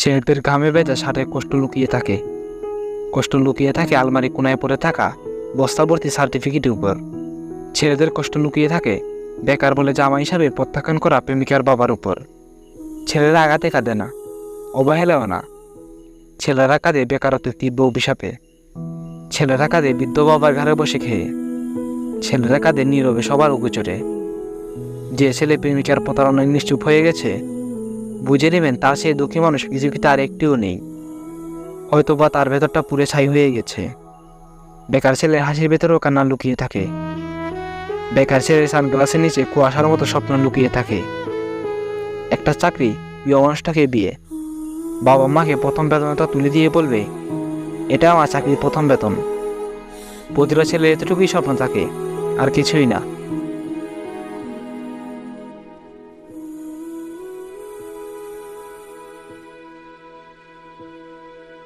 ছেলেদের ঘামে বেজা শার্টের কষ্ট লুকিয়ে থাকে। কষ্ট লুকিয়ে থাকে আলমারি কোনায় পড়ে থাকা বস্তাভর্তি সার্টিফিকেটের উপর। ছেলেদের কষ্ট লুকিয়ে থাকে বেকার বলে জামা হিসাবে প্রত্যাখ্যান করা প্রেমিকার বাবার উপর। ছেলেরা আঘাতে কাঁদে না, অবহেলাও না। ছেলেরা কাঁদে বেকারত্বের তীব্র অভিশাপে। ছেলেরা কাঁদে বৃদ্ধ বাবার ঘরে বসে খেয়ে। ছেলেরা কাঁদে নীরবে সবার উগুচরে যে ছেলে প্রেমিকার প্রতারণায় নিশ্চুপ হয়ে গেছে বুঝে নেবেন তার সেই দুঃখী মানুষ পৃথিবীতে আর একটিও নেই। হয়তোবা তার ভেতরটা পুরে ছাই হয়ে গেছে। বেকার ছেলের হাসির ভেতরেও কান্না লুকিয়ে থাকে। বেকার ছেলের সানগ্লাসের নিচে কুয়াশার মতো স্বপ্ন লুকিয়ে থাকে। একটা চাকরি, প্রিয় মানুষটাকে বিয়ে। বাবা মাকে প্রথম বেতনটা তুলে দিয়ে বলবে, এটা আমার চাকরির প্রথম বেতন। প্রতিটা ছেলে এতটুকুই স্বপ্ন থাকে, আর কিছুই না।